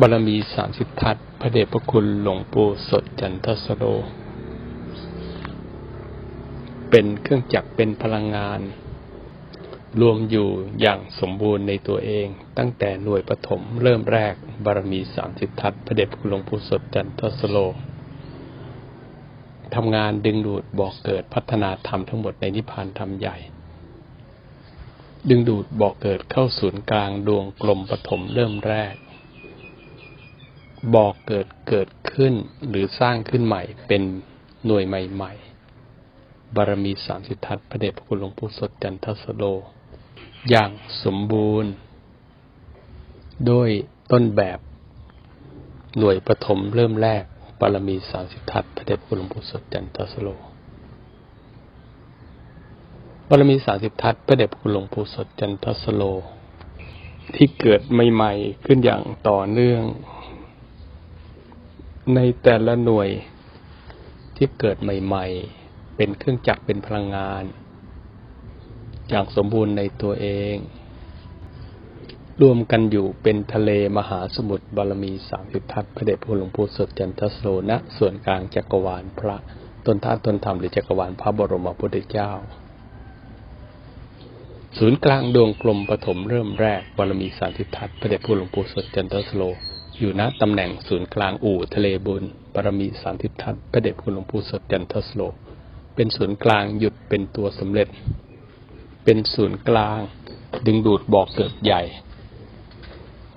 บารมีสามสิบทัศน์พระเดชพระคุณหลวงปู่สดจันทสโรเป็นเครื่องจักรเป็นพลังงาน รวมอยู่อย่างสมบูรณ์ในตัวเอง ตั้งแต่หน่วยปฐมเริ่มแรก บารมีสามสิบทัศน์พระเดชพระคุณหลวงปู่สดจันทสโรทำงานดึงดูดบอกเกิดพัฒนาธรรมทั้งหมดในนิพพานธรรมใหญ่ ดึงดูดบอกเกิดเข้าศูนย์กลางดวงกลมปฐมเริ่มแรก บอกเกิดเกิดขึ้นหรือสร้างขึ้นใหม่เป็นหน่วยใหม่ ๆ บารมีสามสิททัศพระเดชพระคุณหลวงปู่สดจันทสโล อย่างสมบูรณ์โดยต้นแบบหน่วยปฐมเริ่มแรกบารมีสามสิททัศพระเดชพระคุณหลวงปู่สดจันทสโลบารมีสามสิบทัศพระเดชพระคุณหลวงปู่สดจันทสโล ที่เกิดใหม่ ๆ ขึ้นอย่างต่อเนื่อง ในแต่ละหน่วยที่เกิดใหม่ ๆ เป็นเครื่องจักรเป็นพลังงานอย่างสมบูรณ์ในตัวเอง รวมกันอยู่เป็นทะเลมหาสมุทรบารมีสามสิบทัศพระเดชพระคุณหลวงปู่สดจันทสโลณส่วนกลางจักรวาลพระตนธาตุตนธรรมหรือจักรวาลพระบรมพุทธเจ้า ศูนย์กลางดวงกลมปฐมเริ่มแรกบารมีสามสิบทัศพระเดชพระคุณหลวงปู่สดจันทสโล อยู่ณตำแหน่งศูนย์กลางอู่ทะเลบุญบารมีสามสิบทัศน์พระเดชพระคุณหลวงปู่สดจันทสโลเป็นศูนย์กลางหยุดเป็นตัวสำเร็จ เป็นศูนย์กลาง ดึงดูดบอกเกิดใหญ่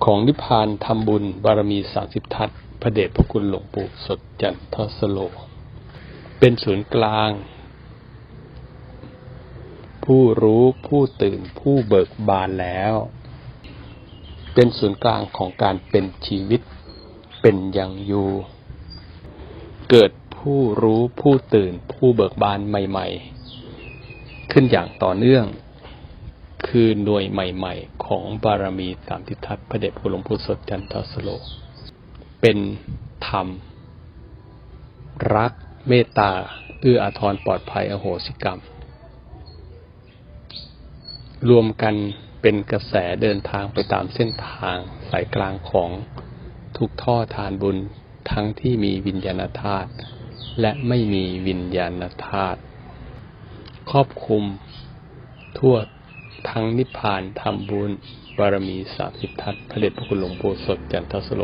ของนิพพานทำบุญบารมีสามสิบทัศน์พระเดชพระคุณหลวงปู่สดจันทสโล เป็นศูนย์กลาง ผู้รู้ผู้ตื่นผู้เบิกบานแล้ว เป็นศูนย์กลางของการเป็นชีวิต เป็นอย่างอยู่ เกิดผู้รู้ผู้ตื่นผู้เบิกบานใหม่ ๆ ขึ้นอย่างต่อเนื่อง คือหน่วยใหม่ ๆ ของบารมีสามทิทัศน์พระเดชพระคุณหลวงปู่สดจันทสโล เป็นธรรม รักเมตตาเอื้ออาทรปลอดภัยอโหสิกรรม รวมกัน เป็นกระแสเดินทางไปตามเส้นทางสายกลางของทุกท่อทานบุญทั้งที่มีวิญญาณธาตุและไม่มีวิญญาณธาตุครอบคลุม ทั่วทั้งนิพพานธรรมบุญบารมีสามสิบทัศพระเดชพระคุณหลวงปู่สดจันทสโล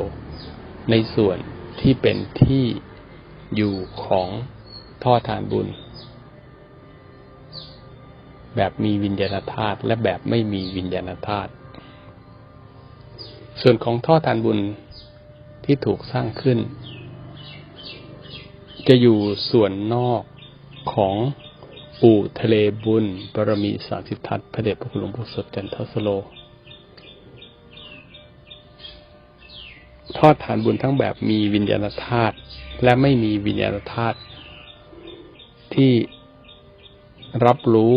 ในส่วนที่เป็นที่อยู่ของท่อทานบุญ แบบมีวิญญาณธาตุและแบบไม่มีวิญญาณธาตุส่วนของท่อทานบุญที่ถูกสร้างขึ้น จะอยู่ส่วนนอกของอู่ทะเลบุญบารมีสามสิบทัศพระเดชพระคุณหลวงปู่สดจันทสโล ทอดฐานบุญทั้งแบบมีวิญญาณธาตุและไม่มีวิญญาณธาตุที่รับรู้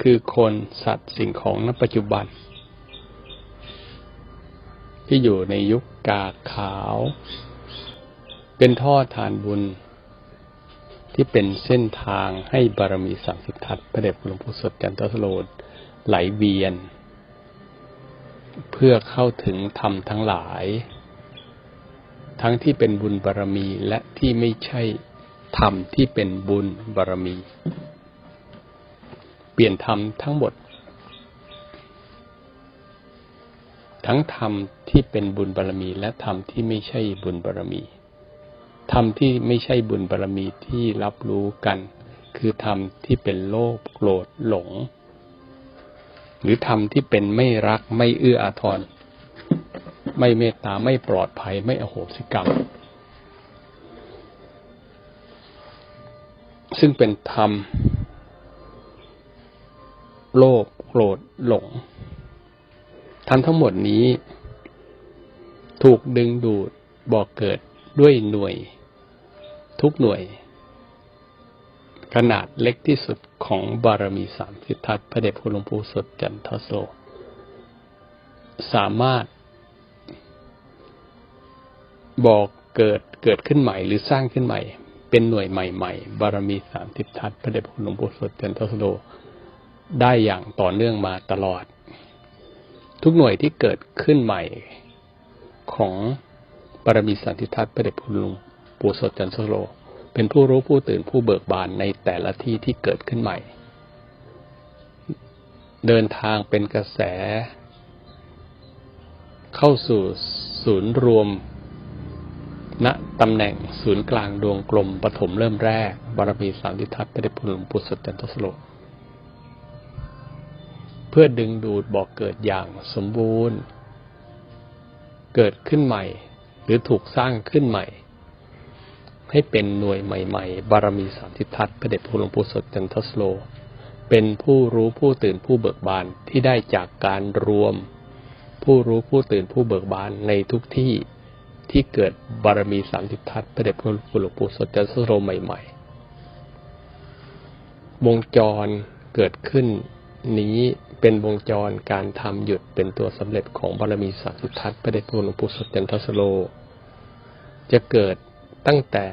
คือคนสัตว์สิ่งของณปัจจุบัน ที่อยู่ในยุคกาขาว เป็นท่อทานบุญ ที่เป็นเส้นทางให้บารมีสามสิบทัศน์พระเดชพระหลวงปู่สดจันทสโลดไหลเวียน เพื่อเข้าถึงธรรมทั้งหลาย ทั้งที่เป็นบุญบารมีและที่ไม่ใช่ธรรมที่เป็นบุญบารมี เปลี่ยนธรรมทั้งหมด ทั้งธรรมที่เป็นบุญบารมี และธรรมที่ไม่ใช่บุญบารมี ธรรมที่ไม่ใช่บุญบารมีที่รับรู้กัน คือธรรมที่เป็นโลภโกรธหลง หรือธรรมที่เป็นไม่รักไม่เอื้ออาทร ไม่เมตตาไม่ปลอดภัยไม่อโหสิกรรมซึ่งเป็นธรรม โลภโกรธหลงธรรมทั้งหมดนี้ ถูกดึงดูดบอกเกิดด้วยหน่วย ทุกหน่วย ขนาดเล็กที่สุดของบารมีสามสิทธัตพระเดชพระหลวงปู่สดจันทโสสามารถ บอกเกิดเกิดขึ้นใหม่หรือสร้างขึ้นใหม่ เป็นหน่วยใหม่ ๆ บารมีสามสิบทัศพระเดชพระคุณหลวงปู่สดจันทสโล ได้อย่างต่อเนื่องมาตลอด ทุกหน่วยที่เกิดขึ้นใหม่ของบารมีสันติทัศน์พระเดชคุณลวงปู่สดจันทสโลเป็นผู้รู้ผู้ตื่นผู้เบิกบานในแต่ละที่ที่เกิดขึ้นใหม่ เดินทางเป็นกระแส เข้าสู่ศูนย์รวมณตำแหน่งศูนย์กลางดวงกลมปฐมเริ่มแรก บารมีสามทิทัศน์พระเดชคุณหลวงปู่สดจันทสโล เพื่อดึงดูดบอกเกิดอย่างสมบูรณ์ เกิดขึ้นใหม่ หรือถูกสร้างขึ้นใหม่ ให้เป็นหน่วยใหม่ๆ บารมีสามทิทัศน์พระเดชคุณหลวงปู่สดจันทสโล เป็นผู้รู้ผู้ตื่นผู้เบิกบานที่ได้จากการรวม ผู้รู้ผู้ตื่นผู้เบิกบานในทุกที่ที่เกิดบารมีสามสิทัศน์พระเดชพระคุณหลวงปู่สดจันทสโรใหม่ ๆ วงจรเกิดขึ้น นี้เป็นวงจรการทำหยุดเป็นตัวสำเร็จของบารมีสามสิบทัศน์พระเดชพระคุณหลวงปู่สดจันทสโรจะเกิดตั้งแต่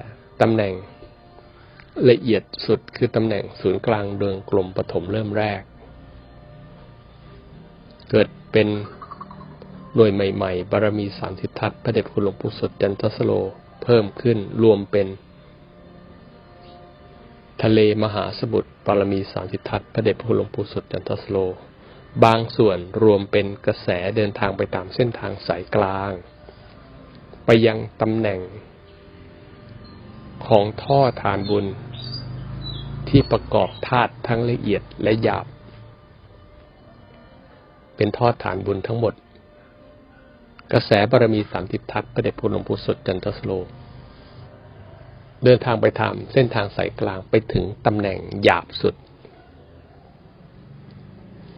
ตำแหน่งละเอียดสุดคือตำแหน่งศูนย์กลางดวงกลมปฐมเริ่มแรก เกิดเป็นหน่วยใหม่ ๆ บารมีสามสิททัศน์พระเดชคุณหลวงปู่สดจันทสโล เพิ่มขึ้นรวมเป็น ทะเลมหาสมุทรบารมีสามสิททัศน์พระเดชคุณหลวงปู่สดจันทสโล บางส่วนรวมเป็นกระแสเดินทางไปตามเส้นทางสายกลาง ไปยังตำแหน่ง ของท่อฐานบุญ ที่ประกอบธาตุทั้งละเอียดและหยาบ เป็นท่อฐานบุญทั้งหมด กระแสบารมีสามทิศทัศน์ประเดชพระหลวงปู่สดจันทสโล เดินทางไปทำเส้นทางสายกลางไปถึงตำแหน่งหยาบสุด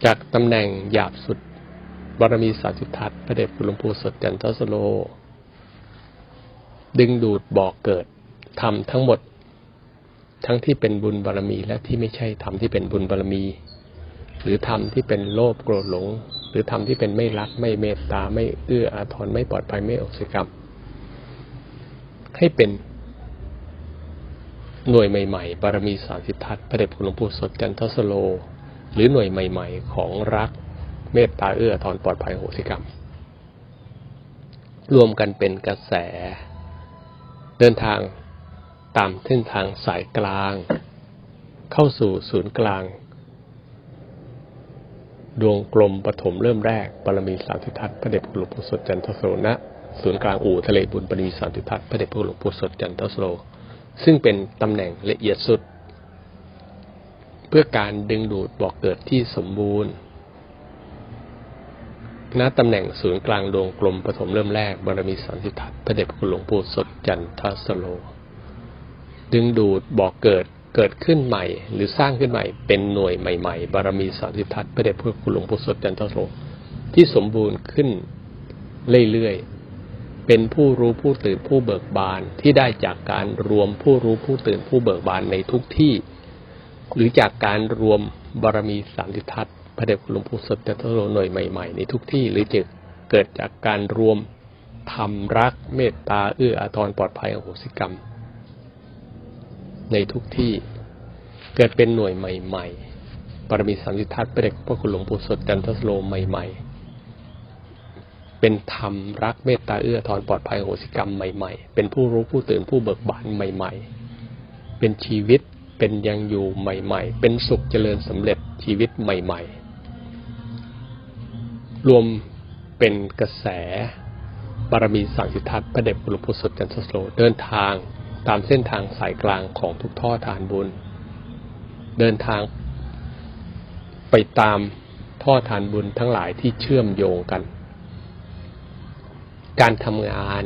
จากตำแหน่งหยาบสุดบารมีสามทิทัศน์ประเดชพระหลวงปู่สดจันทสโล ดึงดูดบอกเกิดทำทั้งหมด ทั้งที่เป็นบุญบารมีและที่ไม่ใช่ธรรมที่เป็นบุญบารมี หรือธรรมที่เป็นโลภโกรธหลง หรือธรรมที่เป็นไม่รักไม่เมตตาไม่เอื้ออาทรไม่ปลอดภัยไม่อโศกรรม ให้เป็น หน่วยใหม่ๆ บารมีสามสิททัศพระเดชคุณหลวงปู่สดจันทสโล หรือหน่วยใหม่ ๆ ของรักเมตตาเอื้ออาทรปลอดภัยโหสิกรรม รวมกันเป็นกระแส เดินทางตามเส้นทางสายกลาง เข้าสู่ศูนย์กลาง ดวงกลมปฐมเริ่มแรกบารมีสามทิทัศพระเดชพระหลวงปู่สดจันทสโลณศูนย์กลางอู่ทะเลบุญบารมีสามทิทัศพระเดชพระหลวงปู่สดจันทสโล ซึ่งเป็นตำแหน่งละเอียดสุด เพื่อการดึงดูดบอกเกิดที่สมบูรณ์ณตำแหน่งศูนย์กลางดวงกลมปฐมเริ่มแรกบารมีสามทิทัศน์พระเดชพระคุณหลวงปู่สดจันทสโล ดึงดูดบอกเกิดเกิดขึ้นใหม่ หรือสร้างขึ้นใหม่เป็นหน่วยใหม่ ๆ บารมีสามสิทัศน์พระเดชพระคุณหลวงปู่สดจันทสโสที่สมบูรณ์ขึ้นเรื่อยๆ เป็นผู้รู้ผู้ตื่นผู้เบิกบานที่ได้จากการรวมผู้รู้ผู้ตื่นผู้เบิกบานในทุกที่ หรือจากการรวมบารมีสามสิททัศน์พระเดชคุณหลวงปู่สดจันทโสหน่วยใหม่ๆในทุกที่ หรือจะเกิดจากการรวมธรรมรักเมตตาเอื้ออาทรปลอดภัยอโหสิกรรม ในทุกที่เกิดเป็นหน่วยใหม่ ๆ ปรมีสามสิทธัตน์พระเดชพระคุณหลวงปู่สดจันทสโลใหม่ ๆ เป็นธรรมรักเมตตาเอื้อทอนปลอดภัยโหสิกรรมใหม่ๆ เป็นผู้รู้ผู้ตื่นผู้เบิกบานใหม่ ๆ เป็นชีวิตเป็นยังอยู่ใหม่ ๆ เป็นสุขเจริญสำเร็จชีวิตใหม่ ๆ รวมเป็นกระแสบารมีสังสิทธัตพระเดชพระหลวงปู่สดจันทสโลเดินทางตามเส้นทางสายกลางของทุกท่อทานบุญ เดินทางไปตามท่อทานบุญทั้งหลายที่เชื่อมโยงกัน การทำงาน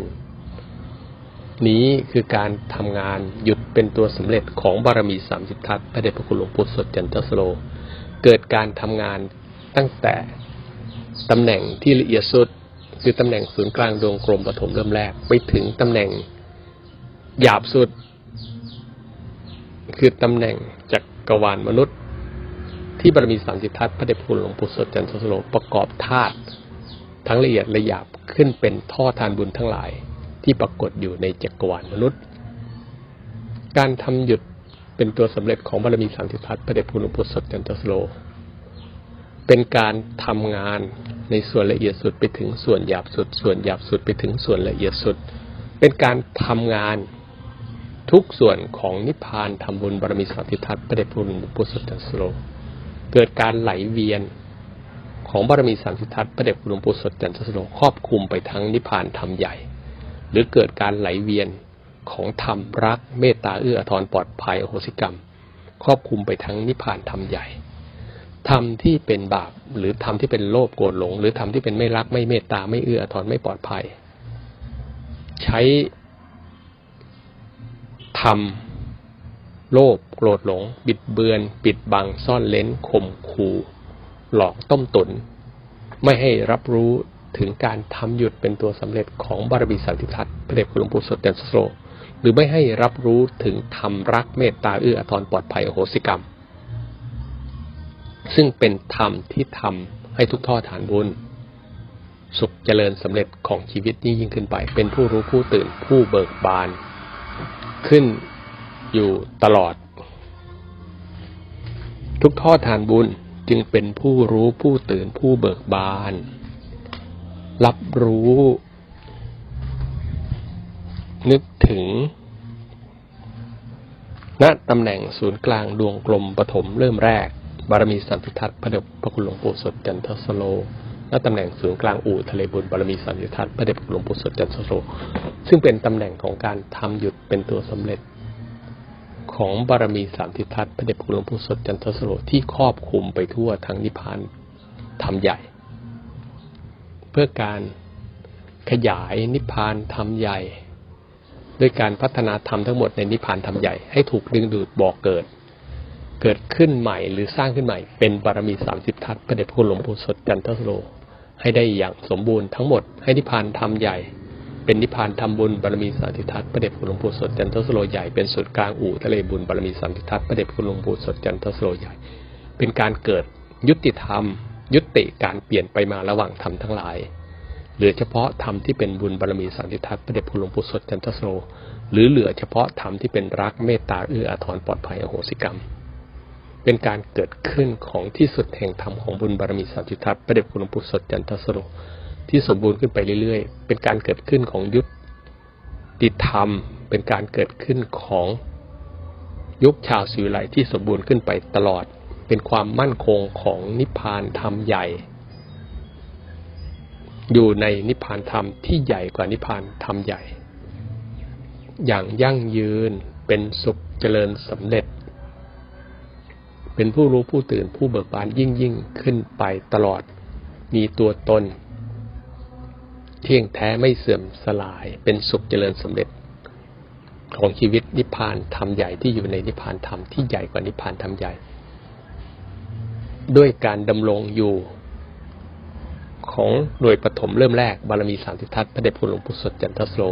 นี้คือการทำงานหยุดเป็นตัวสำเร็จของบารมีสามสิทธัตน์พระเดชพระคุณหลวงปู่สดจันทสโล เกิดการทำงานตั้งแต่ตำแหน่งที่ละเอียดสุด คือตำแหน่งศูนย์กลางดวงกลมปฐมเริ่มแรกไปถึงตำแหน่งหยาบสุด คือตำแหน่งจักรวาลมนุษย์ ที่บารมีสามสิททัศพระเดชคุณหลวงปู่สดจันทสโลประกอบธาตุทั้งละเอียดละหยาบ ขึ้นเป็นท่อทานบุญทั้งหลายที่ปรากฏอยู่ในจักรวาลมนุษย์ การทำหยุดเป็นตัวสำเร็จของบารมีสามสิททัศน์พระเดชคุณหลวงปู่สดจันทสโล เป็นการทำงานในส่วนละเอียดสุดไปถึงส่วนหยาบสุด ส่วนหยาบสุดไปถึงส่วนละเอียดสุด เป็นการทำงานทุกส่วนของนิพพานทำบุญบารมีสามทิทัศน์พระเดชพระคุณหลวงปู่สุดจันทสโล เกิดการไหลเวียน ของบารมีสามทิทัศน์พระเดชพระคุณหลวงปู่สดจันทสโลครอบคลุมไปทั้งนิพพานธรรมใหญ่ หรือเกิดการไหลเวียนของธรรมรักเมตตาเอื้ออาทรปลอดภัยอโหสิกรรม ครอบคลุมไปทั้งนิพพานธรรมใหญ่ธรรมที่เป็นบาปหรือธรรมที่เป็นโลภโกรธหลง หรือธรรมที่เป็นไม่รักไม่เมตตาไม่เอื้ออาทรไม่ปลอดภัย ใช้ธรรมโลภโกรธหลง บิดเบือน ปิดบังซ่อนเล้นข่มขู่ หลอกต้มตุน ไม่ให้รับรู้ถึงการทำหยุดเป็นตัวสำเร็จของบารมีสันติทัศน์พระเดชคุณหลวงปู่สดเดนสโซหรือไม่ให้รับรู้ถึงธรรมรักเมตตาเอื้ออาทรปลอดภัยอโหสิกรรม ซึ่งเป็นธรรมที่ทำให้ทุกท่อฐานบุญ สุขเจริญสำเร็จของชีวิตยิ่งยิ่งขึ้นไป เป็นผู้รู้ผู้ตื่นผู้เบิกบาน ขึ้นอยู่ตลอด ทุกท่อฐานบุญ จึงเป็นผู้รู้ผู้ตื่นผู้เบิกบาน รับรู้ นึกถึง ณตำแหน่งศูนย์กลางดวงกลมปฐมเริ่มแรก บารมีสันติทัศน์พระเดชพระคุณหลวงปู่สดจันทสโลณตำแหน่งศูนย์กลางอู่ทะเลบุญบารมีสันติทัศน์พระเดชพระคุณหลวงปู่สดจันทสโลซึ่งเป็นตำแหน่งของการทำหยุดเป็นตัวสำเร็จ ของบารมีสามทิทัศน์พระเดชพระคุณหลวงปู่สดจันทสโลที่ครอบคลุมไปทั่วทั้งนิพพานธรรมใหญ่ เพื่อการขยายนิพพานธรรมใหญ่ ด้วยการพัฒนาธรรมทั้งหมดในนิพพานธรรมใหญ่ ให้ถูกดึงดูดบ่อกเกิด เกิดขึ้นใหม่หรือสร้างขึ้นใหม่ เป็นบารมีสามสิบทัศน์พระเดชพระคุณหลวงปู่สดจันทสโลให้ได้อย่างสมบูรณ์ทั้งหมดให้นิพพานธรรมใหญ่ เป็นนิพพานทำบุญบารมีสามสิทัตน์พระเดชคุณหลวงปู่สดจันทสโลใหญ่เป็นสุดกลางอู่ทะเลบุญบารมีสามสิทัตน์พระเดชคุณหลวงปู่สดจันทสโลใหญ่ เป็นการเกิดยุติธรรม ยุติการเปลี่ยนไปมาระหว่างธรรมทั้งหลายเหลือเฉพาะธรรมที่เป็นบุญบารมีสามสิทัตน์พระเดชคุณหลวงปู่สดจันทสโลหรือเหลือเฉพาะธรรมที่เป็นรักเมตตาเอื้ออาทรปลอดภัยอโหสิกรรม เป็นการเกิดขึ้นของที่สุดแห่งธรรมของบุญบารมีสามสิทัตน์พระเดชคุณหลวงปู่สดจันทสโล ที่สมบูรณ์ขึ้นไปเรื่อยๆ เป็นการเกิดขึ้นของยุทติธรรม เป็นการเกิดขึ้นของยุคชาวสิวิไลที่สมบูรณ์ขึ้นไปตลอด เป็นความมั่นคงของนิพพานธรรมใหญ่ อยู่ในนิพพานธรรมที่ใหญ่กว่านิพพานธรรมใหญ่ อย่างยั่งยืนเป็นสุขเจริญสำเร็จ เป็นผู้รู้ผู้ตื่นผู้เบิกบานยิ่งยิ่งขึ้นไปตลอด มีตัวตน เที่ยงแท้ไม่เสื่อมสลาย เป็นสุขเจริญสำเร็จ ของชีวิตนิพพานธรรมใหญ่ที่อยู่ในนิพพานธรรมที่ใหญ่กว่านิพพานธรรมใหญ่ ด้วยการดำรงอยู่ ของหน่วยปฐมเริ่มแรกบารมีสามสิทัศน์พระเดชคุณหลวงปู่สดจันทสโล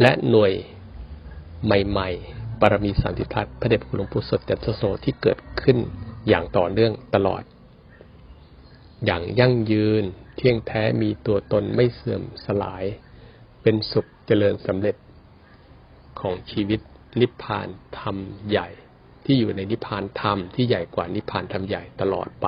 และหน่วยใหม่ๆบารมีสามสิทัศน์พระเดชคุณหลวงปู่สดจันทสโลที่เกิดขึ้นอย่างต่อเนื่องตลอด อย่างยั่งยืน เที่ยงแท้มีตัวตนไม่เสื่อมสลาย เป็นสุขเจริญสำเร็จของชีวิตนิพพานธรรมใหญ่ ที่อยู่ในนิพพานธรรมที่ใหญ่กว่านิพพานธรรมใหญ่ตลอดไป